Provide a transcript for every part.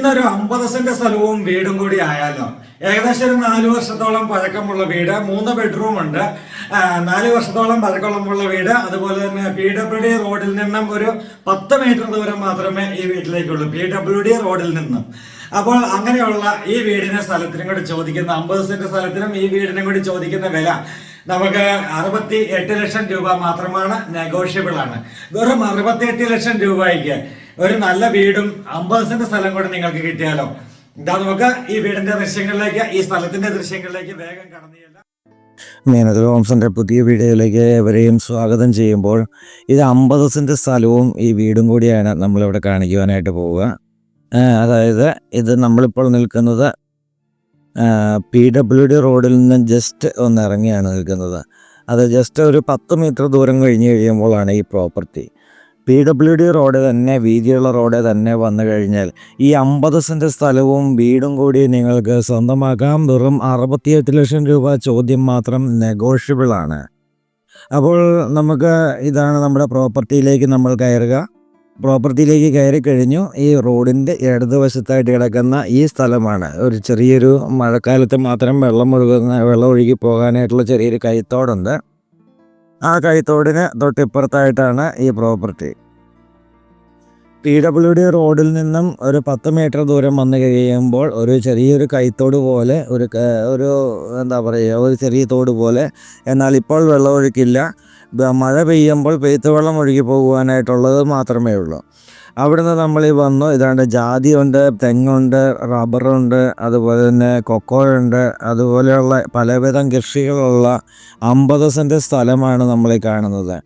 ഇന്നൊരു അമ്പത് സെന്റ് സ്ഥലവും വീടും കൂടി ആയാലോ? ഏകദേശം ഒരു നാല് വർഷത്തോളം പഴക്കമുള്ള വീട് മൂന്ന് ബെഡ്റൂം ഉണ്ട്. നാല് വർഷത്തോളം പഴക്കമുള്ള വീട്. അതുപോലെ തന്നെ പി ഡബ്ല്യു ഡി റോഡിൽ നിന്നും ഒരു പത്ത് മീറ്റർ ദൂരം മാത്രമേ ഈ വീട്ടിലേക്കുള്ളൂ പി ഡബ്ല്യു ഡി റോഡിൽ നിന്നും. അപ്പോൾ അങ്ങനെയുള്ള ഈ വീടിനെ സ്ഥലത്തിനും കൂടി ചോദിക്കുന്ന അമ്പത് സെന്റ് സ്ഥലത്തിനും ഈ വീടിനും കൂടി ചോദിക്കുന്ന വില നമുക്ക് അറുപത്തി എട്ട് ലക്ഷം രൂപ മാത്രമാണ് നെഗോഷ്യബിൾ ആണ്. വെറും അറുപത്തി എട്ട് ലക്ഷം രൂപയ്ക്ക് ഒരു നല്ല വീടും അമ്പത് സെന്റ് സ്ഥലം കൂടെ നിങ്ങൾക്ക് കിട്ടിയാലോ. ഇതാ നമുക്ക് ഈ വീടിന്റെ ദൃശ്യങ്ങളിലേക്ക് ഈ സ്ഥലത്തിന്റെ ദൃശ്യങ്ങളിലേക്ക് വേഗം കടന്നു മേനത് ഹോംസിന്റെ പുതിയ വീഡിയോയിലേക്ക് എവരെയും സ്വാഗതം ചെയ്യുമ്പോൾ ഇത് അമ്പത് സെന്റ് സ്ഥലവും ഈ വീടും കൂടിയാണ് നമ്മളിവിടെ കാണിക്കുവാനായിട്ട് പോവുക. അതായത് ഇത് നമ്മളിപ്പോൾ നിൽക്കുന്നത് പി ഡബ്ല്യു ഡി റോഡിൽ നിന്ന് ജസ്റ്റ് ഒന്ന് ഇറങ്ങിയാണ് നിൽക്കുന്നത്. അത് ജസ്റ്റ് ഒരു പത്ത് മീറ്റർ ദൂരം കഴിഞ്ഞ് കഴിയുമ്പോഴാണ് ഈ property. P W D road തന്നെ വീതിയുള്ള റോഡ് തന്നെ വന്നു കഴിഞ്ഞാൽ ഈ അമ്പത് സെന്റ് സ്ഥലവും വീടും കൂടി നിങ്ങൾക്ക് സ്വന്തമാക്കാം. വെറും അറുപത്തിയെട്ട് ലക്ഷം രൂപ ചോദ്യം മാത്രം നെഗോഷ്യബിൾ ആണ്. അപ്പോൾ നമുക്ക് ഇതാണ് നമ്മുടെ പ്രോപ്പർട്ടിയിലേക്ക് നമ്മൾ കയറുക. പ്രോപ്പർട്ടിയിലേക്ക് കയറി കഴിഞ്ഞു. ഈ റോഡിന്റെ ഇടതുവശത്തായിട്ട് കിടക്കുന്ന ഈ സ്ഥലമാണ്. ഒരു ചെറിയൊരു മഴക്കാലത്ത് മാത്രം വെള്ളം ഒഴുകുന്ന വെള്ളം ഒഴുകി പോകാനായിട്ടുള്ള ചെറിയൊരു കൈത്തോടുണ്ട്. ആ കൈത്തോടിന് തൊട്ടിപ്പുറത്തായിട്ടാണ് ഈ പ്രോപ്പർട്ടി. പി ഡബ്ല്യു ഡി റോഡിൽ നിന്നും ഒരു പത്ത് മീറ്റർ ദൂരം വന്നു കഴിയുമ്പോൾ ഒരു ചെറിയൊരു കൈത്തോട് പോലെ ഒരു ഒരു എന്താ പറയുക ഒരു ചെറിയ തോട് പോലെ. എന്നാൽ ഇപ്പോൾ വെള്ളമൊഴുക്കില്ല മഴ പെയ്യുമ്പോൾ പെയ്ത്ത് വെള്ളം ഒഴുകി പോകുവാനായിട്ടുള്ളത് മാത്രമേ ഉള്ളൂ. അവിടുന്ന് നമ്മൾ വന്നു. ഇതാണ്ട് ജാതിയുണ്ട് തെങ്ങുണ്ട് റബ്ബറുണ്ട് അതുപോലെ തന്നെ കൊക്കോയുണ്ട് അതുപോലെയുള്ള പലവിധം കൃഷികളുള്ള അമ്പത് സെന്റ് സ്ഥലമാണ് നമ്മൾ ഈ കാണുന്നത്.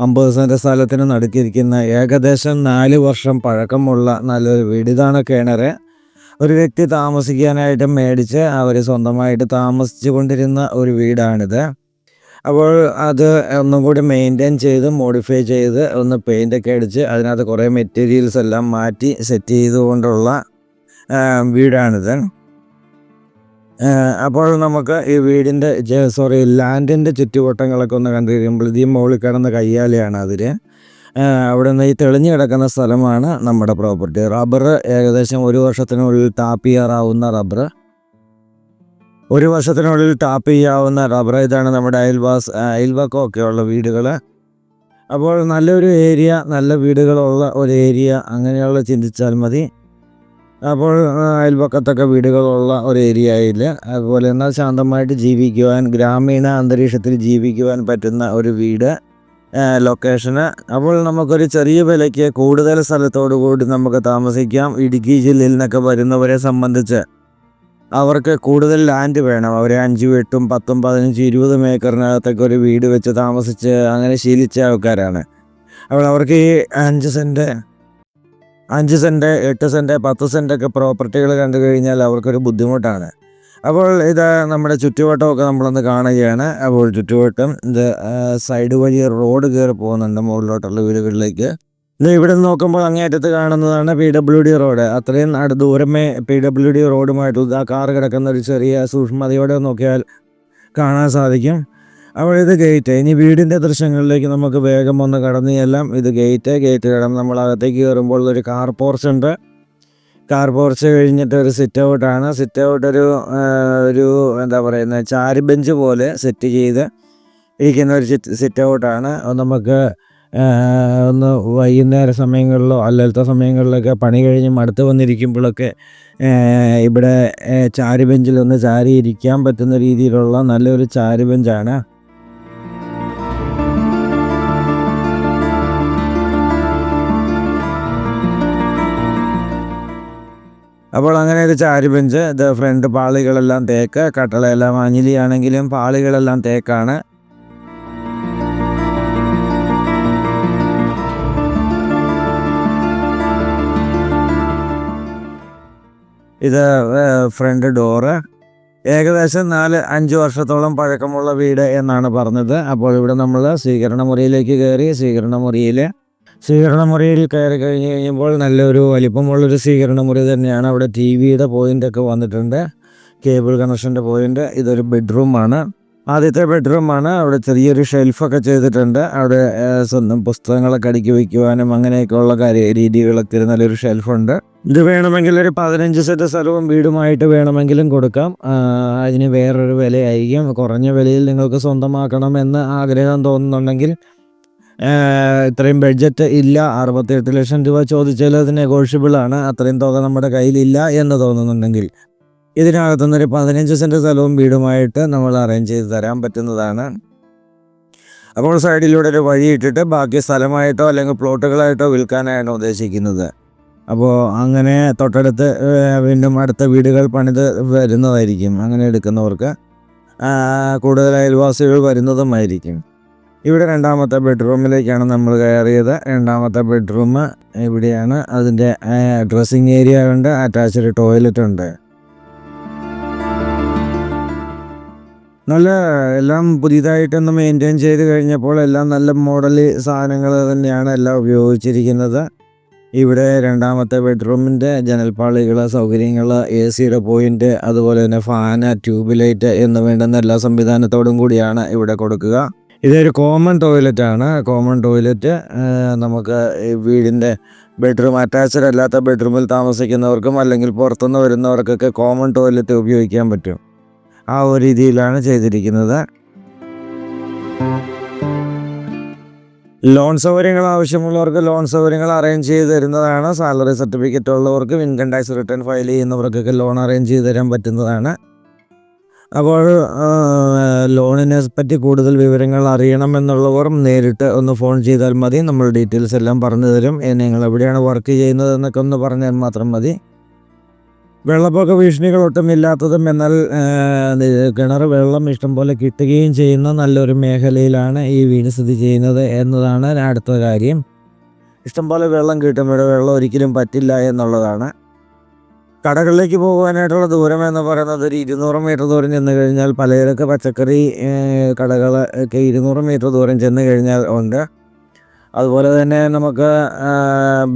അമ്പത് സെന്റ് സ്ഥലത്തിന് നടുക്കിയിരിക്കുന്ന ഏകദേശം നാല് വർഷം പഴക്കമുള്ള നല്ലൊരു വീട് ഇതാണ് കിണർ. ഒരു വ്യക്തി താമസിക്കാനായിട്ട് മേടിച്ച് അവർ സ്വന്തമായിട്ട് താമസിച്ചു കൊണ്ടിരുന്ന ഒരു വീടാണിത്. അപ്പോൾ അത് ഒന്നും കൂടി മെയിന്റെയിൻ ചെയ്ത് മോഡിഫൈ ചെയ്ത് ഒന്ന് പെയിന്റൊക്കെ അടിച്ച് അതിനകത്ത് കുറേ മെറ്റീരിയൽസ് എല്ലാം മാറ്റി സെറ്റ് ചെയ്തുകൊണ്ടുള്ള വീടാണിത്. അപ്പോൾ നമുക്ക് ഈ വീടിന്റെ സോറി ലാൻഡിന്റെ ചുറ്റുവട്ടങ്ങളൊക്കെ ഒന്ന് കണ്ടു കഴിയുമ്പോൾ ഈ മുകളിൽ കിടന്ന കയ്യാലയാണ് അതിൽ. അവിടെ നിന്ന് ഈ തെളിഞ്ഞു കിടക്കുന്ന സ്ഥലമാണ് നമ്മുടെ പ്രോപ്പർട്ടി റബ്ബർ ഏകദേശം ഒരു വർഷത്തിനുള്ളിൽ ടാപ്പ് ചെയ്യാറാവുന്ന റബ്ബർ ഒരു വർഷത്തിനുള്ളിൽ ടാപ്പ് ചെയ്യാവുന്ന റബ്ബർ ഇതാണ് നമ്മുടെ അയൽവാസ് അയൽവക്കമൊക്കെ ഉള്ള വീടുകൾ അപ്പോൾ നല്ലൊരു ഏരിയ നല്ല വീടുകളുള്ള ഒരു ഏരിയ അങ്ങനെയുള്ള ചിന്തിച്ചാൽ മതി. അപ്പോൾ അയൽവക്കത്തൊക്കെ വീടുകളുള്ള ഒരു ഏരിയയിൽ അതുപോലെ എന്നാൽ ശാന്തമായിട്ട് ജീവിക്കുവാൻ ഗ്രാമീണ അന്തരീക്ഷത്തിൽ ജീവിക്കുവാൻ പറ്റുന്ന ഒരു വീട് ലൊക്കേഷന് അപ്പോൾ നമുക്കൊരു ചെറിയ വിലയ്ക്ക് കൂടുതൽ സ്ഥലത്തോടു കൂടി നമുക്ക് താമസിക്കാം. ഇടുക്കി ജില്ലയിൽ നിന്നൊക്കെ വരുന്നവരെ സംബന്ധിച്ച് അവർക്ക് കൂടുതൽ ലാൻഡ് വേണം. അവർ അഞ്ച് എട്ടും പത്തും പതിനഞ്ച് ഇരുപതും ഏക്കറിനകത്തൊക്കെ ഒരു വീട് വെച്ച് താമസിച്ച് അങ്ങനെ ശീലിച്ച ആൾക്കാരാണ്. അപ്പോൾ അവർക്ക് ഈ അഞ്ച് സെന്റ് അഞ്ച് സെന്റ് എട്ട് സെന്റ് പത്ത് സെന്റൊക്കെ പ്രോപ്പർട്ടികൾ കണ്ടു കഴിഞ്ഞാൽ അവർക്കൊരു ബുദ്ധിമുട്ടാണ്. അപ്പോൾ ഇത് നമ്മുടെ ചുറ്റുവട്ടമൊക്കെ നമ്മളൊന്ന് കാണുകയാണ്. അപ്പോൾ ചുറ്റുവട്ടം ഇത് സൈഡ് വഴി റോഡ് കയറി പോകുന്നുണ്ട് മുകളിലോട്ടുള്ള വീടുകളിലേക്ക്. ഇവിടെ നിന്ന് നോക്കുമ്പോൾ അങ്ങേയറ്റത്ത് കാണുന്നതാണ് പി ഡബ്ല്യു ഡി റോഡ് അത്രയും നട ദൂരമേ പി ഡബ്ല്യു ഡി റോഡുമായിട്ട് ആ കാർ കിടക്കുന്ന ഒരു ചെറിയ സൂക്ഷ്മതയോടെ നോക്കിയാൽ കാണാൻ സാധിക്കും. അവിടെ ഇത് ഗേറ്റ് ഇനി വീടിന്റെ ദൃശ്യങ്ങളിലേക്ക് നമുക്ക് വേഗം ഒന്ന് കടന്നു ചെല്ലാം. ഇത് ഗേറ്റ് ഗേറ്റ് കടന്ന് നമ്മൾ അകത്തേക്ക് കയറുമ്പോൾ ഒരു കാർ പോർച്ച് ഉണ്ട്. കാർ പോർച്ച് കഴിഞ്ഞിട്ട് ഒരു സിറ്റ് ഔട്ടാണ് സിറ്റ് ഔട്ട് ഒരു ഒരു എന്താ പറയുന്നത് ചാരി ബെഞ്ച് പോലെ സെറ്റ് ചെയ്ത് ഇരിക്കുന്ന ഒരു സിറ്റ് ഔട്ടാണ് നമുക്ക് ഒന്ന് വൈകുന്നേര സമയങ്ങളിലോ അല്ലാത്ത സമയങ്ങളിലൊക്കെ പണി കഴിഞ്ഞ് മടുത്ത് വന്നിരിക്കുമ്പോഴൊക്കെ ഇവിടെ ചാരി ബെഞ്ചിൽ ഒന്ന് ചാരി ഇരിക്കാൻ പറ്റുന്ന രീതിയിലുള്ള നല്ലൊരു ചാരി ബെഞ്ചാണ്. അപ്പോൾ അങ്ങനെ ഒരു ചാരി ബെഞ്ച് ഇത് ഫ്രണ്ട് പാളികളെല്ലാം തേക്ക് കട്ടളയെല്ലാം അഞ്ഞിലിയാണെങ്കിലും പാളികളെല്ലാം തേക്കാണ്. ഇത് ഫ്രണ്ട് ഡോറ്. ഏകദേശം നാല് അഞ്ച് വർഷത്തോളം പഴക്കമുള്ള വീട് എന്നാണ് പറഞ്ഞത്. അപ്പോൾ ഇവിടെ നമ്മൾ സ്വീകരണ മുറിയിലേക്ക് കയറി സ്വീകരണ മുറിയിൽ സ്വീകരണ മുറിയിൽ കയറി കഴിഞ്ഞ് കഴിഞ്ഞപ്പോൾ നല്ലൊരു വലിപ്പമുള്ളൊരു സ്വീകരണ മുറി തന്നെയാണ്. അവിടെ ടി വിയുടെ പോയിന്റൊക്കെ വന്നിട്ടുണ്ട്. കേബിൾ കണക്ഷന്റെ പോയിന്റ് ഇതൊരു ബെഡ്റൂമാണ്. ആദ്യത്തെ ബെഡ്റൂമാണ്. അവിടെ ചെറിയൊരു ഷെൽഫൊക്കെ ചെയ്തിട്ടുണ്ട്. അവിടെ സ്വന്തം പുസ്തകങ്ങളൊക്കെ അടുക്കി വയ്ക്കുവാനും അങ്ങനെയൊക്കെയുള്ള കാര്യ രീതികളൊക്കെ നല്ലൊരു ഷെൽഫുണ്ട് ഇത് വേണമെങ്കിൽ ഒരു പതിനഞ്ച് സെറ്റ് സ്ഥലവും വീടുമായിട്ട് വേണമെങ്കിലും കൊടുക്കാം. അതിന് വേറൊരു വിലയായിരിക്കും. കുറഞ്ഞ വിലയിൽ നിങ്ങൾക്ക് സ്വന്തമാക്കണം എന്ന് ആഗ്രഹം തോന്നുന്നുണ്ടെങ്കിൽ ഇത്രയും ബഡ്ജറ്റ് ഇല്ല. അറുപത്തിയെട്ട് ലക്ഷം രൂപ ചോദിച്ചാൽ അത് നെഗോഷ്യബിൾ ആണ്. അത്രയും തുക നമ്മുടെ കയ്യിലില്ല എന്ന് തോന്നുന്നുണ്ടെങ്കിൽ ഇതിനകത്തുനിന്നൊരു പതിനഞ്ച് സെന്റ് സ്ഥലവും വീടുമായിട്ട് നമ്മൾ അറേഞ്ച് ചെയ്ത് തരാൻ പറ്റുന്നതാണ്. അപ്പോൾ സൈഡിലൂടെ ഒരു വഴി ഇട്ടിട്ട് ബാക്കി സ്ഥലമായിട്ടോ അല്ലെങ്കിൽ പ്ലോട്ടുകളായിട്ടോ വിൽക്കാനാണ് ഉദ്ദേശിക്കുന്നത്. അപ്പോൾ അങ്ങനെ തൊട്ടടുത്ത് വീണ്ടും അടുത്ത വീടുകൾ പണിത് വരുന്നതായിരിക്കും. അങ്ങനെ എടുക്കുന്നവർക്ക് കൂടുതൽ അയൽവാസികൾ വരുന്നതുമായിരിക്കും. ഇവിടെ രണ്ടാമത്തെ ബെഡ്റൂമിലേക്കാണ് നമ്മൾ കയറിയത്. രണ്ടാമത്തെ ബെഡ്റൂം ഇവിടെയാണ്. അതിന്റെ ഡ്രസ്സിങ് ഏരിയ ഉണ്ട് അറ്റാച്ച്ഡ് ടോയ്ലറ്റ് ഉണ്ട്. നല്ല എല്ലാം പുതിയതായിട്ടൊന്ന് മെയിന്റെയിൻ ചെയ്ത് കഴിഞ്ഞപ്പോൾ എല്ലാം നല്ല മോഡൽ സാധനങ്ങൾ തന്നെയാണ് എല്ലാം ഉപയോഗിച്ചിരിക്കുന്നത്. ഇവിടെ രണ്ടാമത്തെ ബെഡ്റൂമിന്റെ ജനൽപ്പാളികൾ സൗകര്യങ്ങൾ എ സിയുടെ പോയിന്റ് അതുപോലെ തന്നെ ഫാന് ട്യൂബ് ലൈറ്റ് എന്ന് വേണ്ടുന്ന എല്ലാ സംവിധാനത്തോടും കൂടിയാണ് ഇവിടെ കൊടുക്കുക. ഇതൊരു കോമൺ ടോയ്ലറ്റ് ആണ് കോമൺ ടോയ്ലറ്റ് നമുക്ക് വീടിന്റെ ബെഡ്റൂം അറ്റാച്ച്ഡ് അല്ലാത്ത ബെഡ്റൂമിൽ താമസിക്കുന്നവർക്കും അല്ലെങ്കിൽ പുറത്തുനിന്ന് വരുന്നവർക്കൊക്കെ കോമൺ ടോയ്ലറ്റ് ഉപയോഗിക്കാൻ പറ്റും. ആ ഒരു രീതിയിലാണ് ചെയ്തിരിക്കുന്നത്. ലോൺ സൗകര്യങ്ങൾ ആവശ്യമുള്ളവർക്ക് ലോൺ സൗകര്യങ്ങൾ അറേഞ്ച് ചെയ്ത് തരുന്നതാണ്. സാലറി സർട്ടിഫിക്കറ്റ് ഉള്ളവർക്ക് ഇൻകം ടാക്സ് റിട്ടേൺ ഫയൽ ചെയ്യുന്നവർക്കൊക്കെ ലോൺ അറേഞ്ച് ചെയ്ത് തരാൻ പറ്റുന്നതാണ്. അപ്പോൾ ലോണിനെ പറ്റി കൂടുതൽ വിവരങ്ങൾ അറിയണമെന്നുള്ളവർ നേരിട്ട് ഒന്ന് ഫോൺ ചെയ്താൽ മതി. നമ്മൾ ഡീറ്റെയിൽസ് എല്ലാം പറഞ്ഞു തരും. നിങ്ങൾ എവിടെയാണ് വർക്ക് ചെയ്യുന്നത് എന്നൊക്കെ ഒന്ന് പറഞ്ഞാൽ മാത്രം മതി. വെള്ളപ്പൊക്ക ഭീഷണികൾ ഒട്ടും ഇല്ലാത്തതും എന്നാൽ കിണർ വെള്ളം ഇഷ്ടംപോലെ കിട്ടുകയും ചെയ്യുന്ന നല്ലൊരു മേഖലയിലാണ് ഈ വീട് സ്ഥിതി ചെയ്യുന്നത് എന്നതാണ് അടുത്ത കാര്യം. ഇഷ്ടംപോലെ വെള്ളം കിട്ടും ഇവിടെ വെള്ളം ഒരിക്കലും പറ്റില്ല എന്നുള്ളതാണ്. കടകളിലേക്ക് പോകുവാനായിട്ടുള്ള ദൂരം എന്ന് പറയുന്നത് ഒരു ഇരുന്നൂറ് മീറ്റർ ദൂരം ചെന്ന് കഴിഞ്ഞാൽ പലചരക്ക് പച്ചക്കറി കടകൾ ഒക്കെ ഇരുന്നൂറ് മീറ്റർ ദൂരം ചെന്ന് കഴിഞ്ഞാൽ ഉണ്ട്. അതുപോലെ തന്നെ നമുക്ക്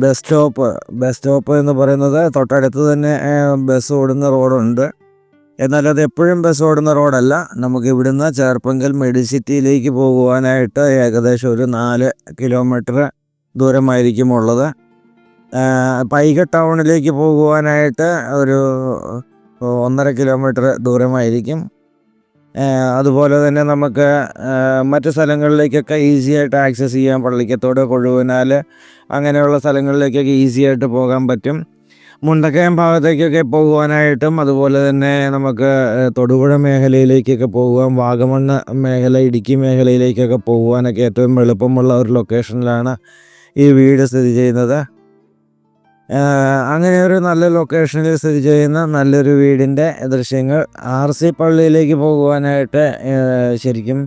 ബസ് സ്റ്റോപ്പ് ബസ് സ്റ്റോപ്പ് എന്ന് പറയുന്നത് തൊട്ടടുത്ത് തന്നെ ബസ് ഓടുന്ന റോഡുണ്ട്. എന്നാൽ അത് എപ്പോഴും ബസ് ഓടുന്ന റോഡല്ല. നമുക്ക് ഇവിടുന്ന് ചേർപ്പങ്കൽ മെഡിസിറ്റിയിലേക്ക് പോകുവാനായിട്ട് ഏകദേശം ഒരു നാല് കിലോമീറ്റർ ദൂരമായിരിക്കും ഉള്ളത്. പൈക ടൗണിലേക്ക് പോകുവാനായിട്ട് ഒരു ഒന്നര കിലോമീറ്റർ ദൂരമായിരിക്കും. അതുപോലെ തന്നെ നമുക്ക് മറ്റ് സ്ഥലങ്ങളിലേക്കൊക്കെ ഈസി ആയിട്ട് ആക്സസ് ചെയ്യാം. പള്ളിക്കത്തോട് കൊഴുവനാൽ അങ്ങനെയുള്ള സ്ഥലങ്ങളിലേക്കൊക്കെ ഈസി ആയിട്ട് പോകാൻ പറ്റും. മുണ്ടക്കയം ഭാഗത്തേക്കൊക്കെ പോകുവാനായിട്ടും അതുപോലെ തന്നെ നമുക്ക് തൊടുപുഴ മേഖലയിലേക്കൊക്കെ പോകുവാൻ വാഗമണ്ണ് മേഖല ഇടുക്കി മേഖലയിലേക്കൊക്കെ പോകുവാനൊക്കെ ഏറ്റവും എളുപ്പമുള്ള ഒരു ലൊക്കേഷനിലാണ് ഈ വീട് സ്ഥിതി ചെയ്യുന്നത്. അങ്ങനെ ഒരു നല്ല ലൊക്കേഷനിൽ സ്ഥിതി ചെയ്യുന്ന നല്ലൊരു വീടിന്റെ ദൃശ്യങ്ങൾ ആർ സി പള്ളിയിലേക്ക് പോകുവാനായിട്ട് ശരിക്കും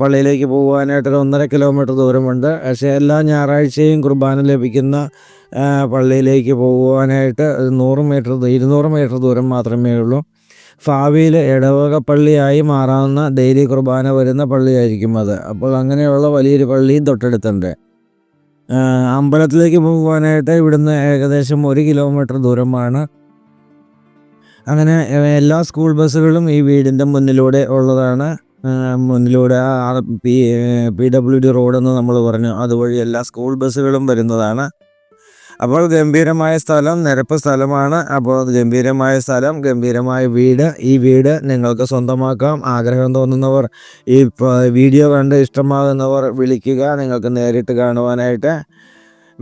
പള്ളിയിലേക്ക് പോകുവാനായിട്ട് ഒരു ഒന്നര കിലോമീറ്റർ ദൂരമുണ്ട്. പക്ഷേ എല്ലാ ഞായറാഴ്ചയും കുർബാന ലഭിക്കുന്ന പള്ളിയിലേക്ക് പോകുവാനായിട്ട് നൂറ് മീറ്റർ ഇരുന്നൂറ് മീറ്റർ ദൂരം മാത്രമേ ഉള്ളൂ. ഭാവിയിൽ ഇടവക പള്ളിയായി മാറാവുന്ന ഡെയിലി കുർബാന വരുന്ന പള്ളിയായിരിക്കും അത്. അപ്പോൾ അങ്ങനെയുള്ള വലിയൊരു പള്ളിയും തൊട്ടടുത്തുണ്ട്. അമ്പലത്തിലേക്ക് പോകാനായിട്ട് ഇവിടുന്ന് ഏകദേശം ഒരു കിലോമീറ്റർ ദൂരമാണ്. അങ്ങനെ എല്ലാ സ്കൂൾ ബസ്സുകളും ഈ വീടിന്റെ മുന്നിലൂടെ ഉള്ളതാണ്. മുന്നിലൂടെ പി പി ഡബ്ല്യു ഡി റോഡെന്ന് നമ്മൾ പറഞ്ഞു. അതുവഴി എല്ലാ സ്കൂൾ ബസ്സുകളും വരുന്നതാണ്. അപ്പോൾ ഗംഭീരമായ സ്ഥലം നിരപ്പ് സ്ഥലമാണ്. അപ്പോൾ ഗംഭീരമായ സ്ഥലം ഗംഭീരമായ വീട്. ഈ വീട് നിങ്ങൾക്ക് സ്വന്തമാക്കാം. ആഗ്രഹം തോന്നുന്നവർ ഈ വീഡിയോ കണ്ട് ഇഷ്ടമാകുന്നവർ വിളിക്കുക. നിങ്ങൾക്ക് നേരിട്ട് കാണുവാനായിട്ട്.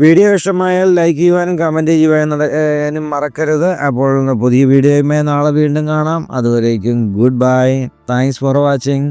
വീഡിയോ ഇഷ്ടമായാൽ ലൈക്ക് ചെയ്യുവാനും കമന്റ് ചെയ്യുവാനും മറക്കരുത്. അപ്പോൾ പുതിയ വീഡിയോയുമായി നാളെ വീണ്ടും കാണാം. അതുവരേക്കും good bye. Thanks for watching.